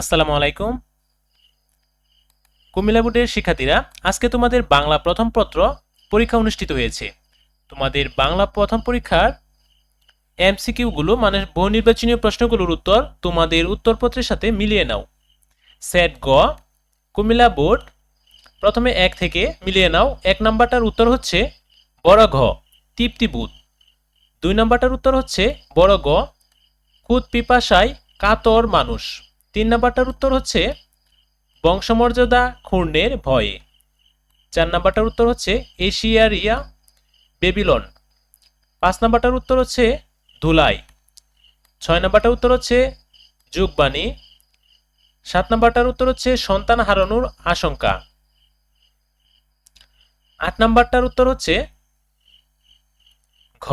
আসসালামু আলাইকুম। কুমিল্লা বোর্ডের শিক্ষার্থীরা, আজকে তোমাদের বাংলা প্রথম পত্র পরীক্ষা অনুষ্ঠিত হয়েছে। তোমাদের বাংলা প্রথম পরীক্ষার এমসিকিউগুলো মানে বহু নির্বাচনীয় প্রশ্নগুলোর উত্তর তোমাদের উত্তরপত্রের সাথে মিলিয়ে নাও। সেট গ, কুমিল্লা বোর্ড প্রথমে এক থেকে মিলিয়ে নাও। এক নাম্বারটার উত্তর হচ্ছে বড় ঘ তৃপ্তিবুধ দুই নাম্বারটার উত্তর হচ্ছে বড় গ খুদ পিপাসায় কাতর মানুষ। তিন নাম্বারটার উত্তর হচ্ছে বংশমর্যাদা ক্ষুণ্ণের ভয়ে। চার নাম্বারটার উত্তর হচ্ছে এশিয়ারিয়া বেবিলন। পাঁচ নাম্বারটার উত্তর হচ্ছে ধুলাই। ছয় নাম্বারটার উত্তর হচ্ছে যুগবাণী। সাত নাম্বারটার উত্তর হচ্ছে সন্তান হারানোর আশঙ্কা। আট নাম্বারটার উত্তর হচ্ছে ঘ,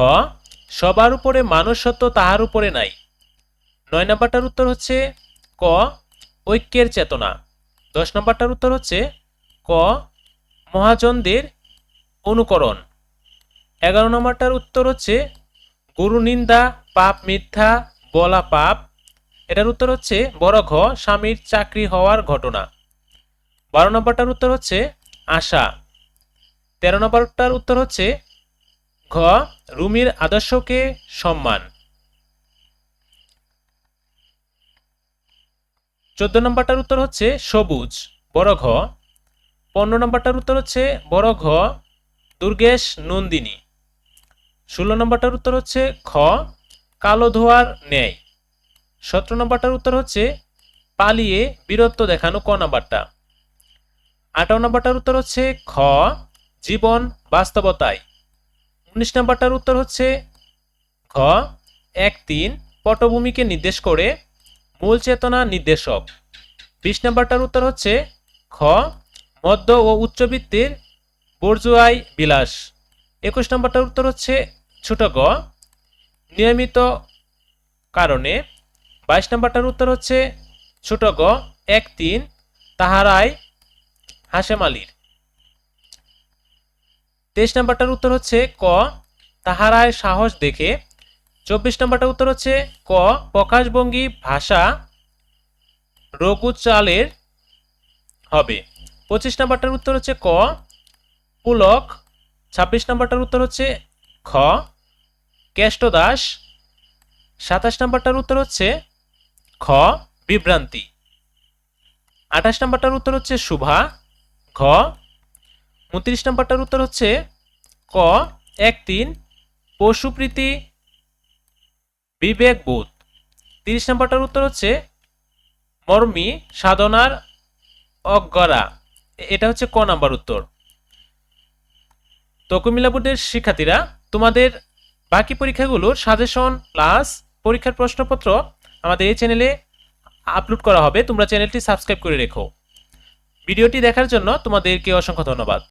সবার উপরে মানুষ সত্য তাহার উপরে নাই। নয় নাম্বারটার উত্তর হচ্ছে ক, ঐক্যের চেতনা। দশ নম্বরটার উত্তর হচ্ছে ক, মহাজনদের অনুকরণ। এগারো নম্বরটার উত্তর হচ্ছে গুরু নিন্দা, পাপ মিথ্যা, বলা পাপ। এটার উত্তর হচ্ছে বড় ঘ, স্বামীর চাকরি হওয়ার ঘটনা। বারো নম্বরটার উত্তর হচ্ছে আশা। তেরো নম্বরটার উত্তর হচ্ছে ঘ, রুমির আদর্শকে সম্মান। চোদ্দ নম্বরটার উত্তর হচ্ছে সবুজ, বড় ঘ। পনেরো নম্বরটার উত্তর হচ্ছে বড় ঘ, দুর্গেশ নন্দিনী। ষোলো নম্বরটার উত্তর হচ্ছে খ, কালো ধোয়ার ন্যায়। সতেরো নম্বরটার উত্তর হচ্ছে পালিয়ে বীরত্ব দেখানো ক নাম্বারটা। আঠারো নম্বরটার উত্তর হচ্ছে খ, জীবন বাস্তবতায়। উনিশ নম্বরটার উত্তর হচ্ছে ঘ, এক তিন পটভূমিকে নির্দেশ করে মূল চেতনা নির্দেশক। বিশ নম্বরটার উত্তর হচ্ছে খ, মধ্য ও উচ্চবৃত্তির বর্জুয়াই বিলাস। একুশ নম্বরটার উত্তর হচ্ছে ছোট গ, নিয়মিত কারণে। বাইশ নম্বরটার উত্তর হচ্ছে ছোট গ, এক তিন তাহারায় হাসেম আলীর তেইশ নম্বরটার উত্তর হচ্ছে ক তাহারায় সাহস দেখে। চব্বিশ নম্বরটার উত্তর হচ্ছে ক, প্রকাশভঙ্গি ভাষা রঘুচালের হবে। পঁচিশ নম্বরটার উত্তর হচ্ছে ক, পুলক। ছাব্বিশ নম্বরটার উত্তর হচ্ছে খ, কেষ্টদাস। সাতাশ নম্বরটার উত্তর হচ্ছে খ, বিভ্রান্তি। আঠাশ নম্বরটার উত্তর হচ্ছে শুভা, ঘ। উনত্রিশ নম্বরটার উত্তর হচ্ছে ক এক তিন পশুপ্রীতি বিবেকবোধ তিরিশ নম্বরটার উত্তর হচ্ছে মর্মী সাধনার অজ্ঞরা। এটা হচ্ছে ক নাম্বার উত্তর। তো কুমিল্লা বোর্ডের শিক্ষার্থীরা, তোমাদের বাকি পরীক্ষাগুলোর সাজেশন প্লাস পরীক্ষার প্রশ্নপত্র আমাদের এই চ্যানেলে আপলোড করা হবে। তোমরা চ্যানেলটি সাবস্ক্রাইব করে রেখো। ভিডিওটি দেখার জন্য তোমাদেরকে অসংখ্য ধন্যবাদ।